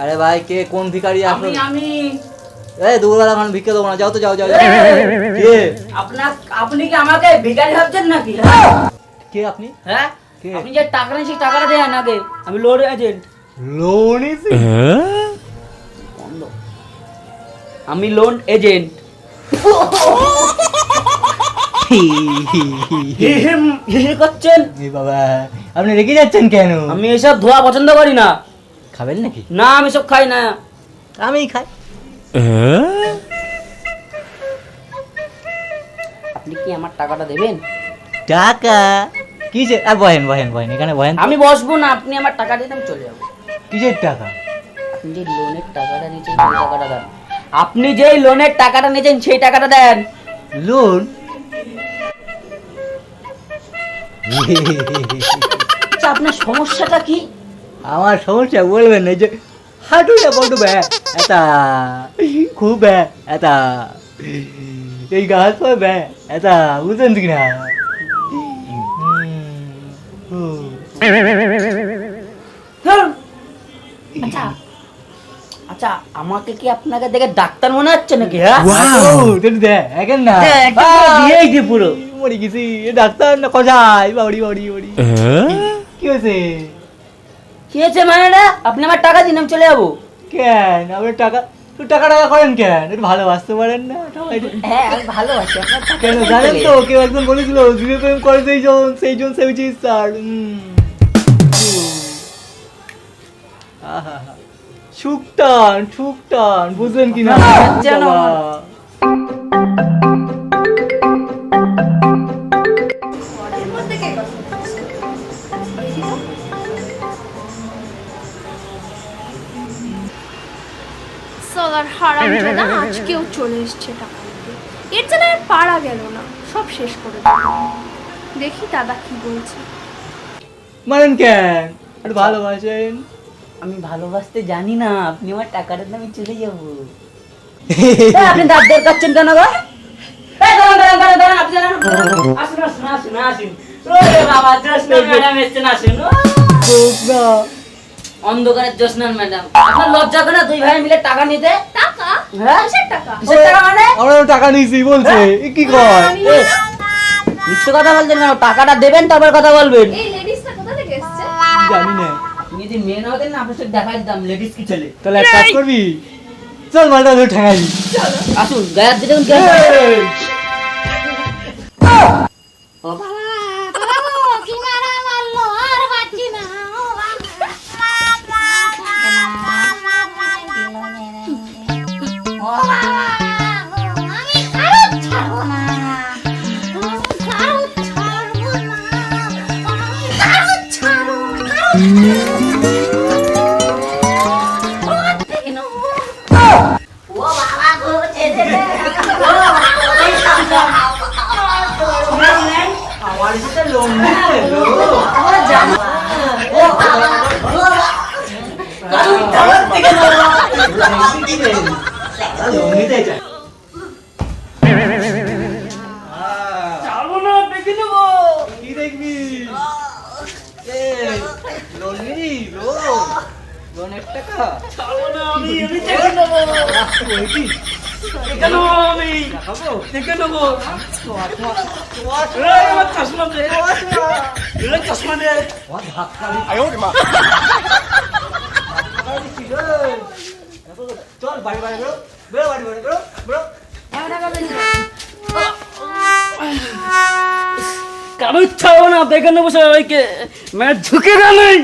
আরে ভাই কে কোন ভিখারি আসলো আমি আমি। এই দুপুরবেলা এখন ভিক্ষা দেবো না যাও তো যাও যাও যাও। কে? আপনার আপনি কি আমাকে ভিখারি ভাবছেন নাকি? কে আপনি? হ্যাঁ? কে? আপনি যে টাকা নেন সেই টাকাটা দেন আগে। আমি লোড এজেন্ট লোন আমি লোন এজেন্ট করছেন? বাবা আপনি রেখে যাচ্ছেন কেন? আমি এসব ধোয়া পছন্দ করি না। খাবেন নাকি? না আমি সব খাই না। আমি খাই। আপনি কি আমার টাকাটা দেবেন? টাকা? কিসের আর বহেন বহেন বহেন এখানে বহেন আমি বসবো না আপনি আমার টাকা দিন আমি চলে যাব। কিসের টাকা? আপনি যে লোনের টাকাটা নিয়েছেন সেই টাকাটা দেন। আপনি যেই লোনের টাকাটা নিয়েছেন সেই টাকাটা দেন। লোন? আচ্ছা আপনার সমস্যাটা কি? আমার সমস্যা বলবেন না এই যে হাঁটুটা বড্ড ব্যা এটা খুব ব্যা এটা এই গাছ পর ব্যা এটা বুঝলেন কি না? আচ্ছা আচ্ছা আমাকে কি আপনাকে দেখে ডাক্তার মনে হচ্ছে নাকি? হ্যাঁ Wow, তুই দে, এখন না। পুরো দিয়েই দে পুরো। মরে গেছি এ ডাক্তার না কষাই বাড়ি বাড়ি বাড়ি। কি হয়েছে? কি হয়েছে মানে না আপনি আমার টাকা দিন আমি চলে যাব। কেন? আপনার টাকা তুই টাকা টাকা করেন কেন? একটু ভালোবাসতে পারেন না? হ্যাঁ আমি ভালোবাসি কেন জানেন তো কেউ একজন বলেছিল দূরে প্রেম করে সেই জন সেই জন সেবিছি স্যার সুকটান সুকটান বুঝলেন কি না যেন বাবা। সালার হারাম জাদা আজকেও চলে এসছে টাকা। এর জন্য আর পারা গেল না সব শেষ করে দেখি দাদা কি বলছে। মানেন কেন একটু ভালোবাসেন? আমি ভালোবাসতে জানি না আপনি আমার টাকাটা আমি চলে যাব। আপনি দাঁত বের করছেন কেন গো। আসুন, আসুন, আসুন, আসুন। বাবা, এসছেন, আসুন। অন্ধকারের জোসনার ম্যাডাম আপনার লজ্জা করে না দুই ভাই মিলে টাকা নিতে? টাকা? হ্যাঁ? কিসের টাকা? টাকা মানে? আমরা টাকা নিয়েছি বলছে। কি কয়? মিথ্যে কথা বলছেন কেন? টাকাটা দেবেন তারপর কথা বলবেন। এই লেডিসটা কোথা থেকে এসছে? জানি না। যদি মেয়ে না হতেন না আপনার সাথে দেখাই দিতাম লেডিস কি ছেলে? তাহলে এক কাজ করবি? চল মালটা ধরে ঠেঙাই আসুন গায়ের ও চশমা দে এই, চশমা দে চল বাড়ি বাড়ি বেরো বেরো বাড়ি বাড়ি বেরো বেরো। কারও ইচ্ছা হবে না দেখে নেব সবাইকে মানে ঝুঁকে গেলেই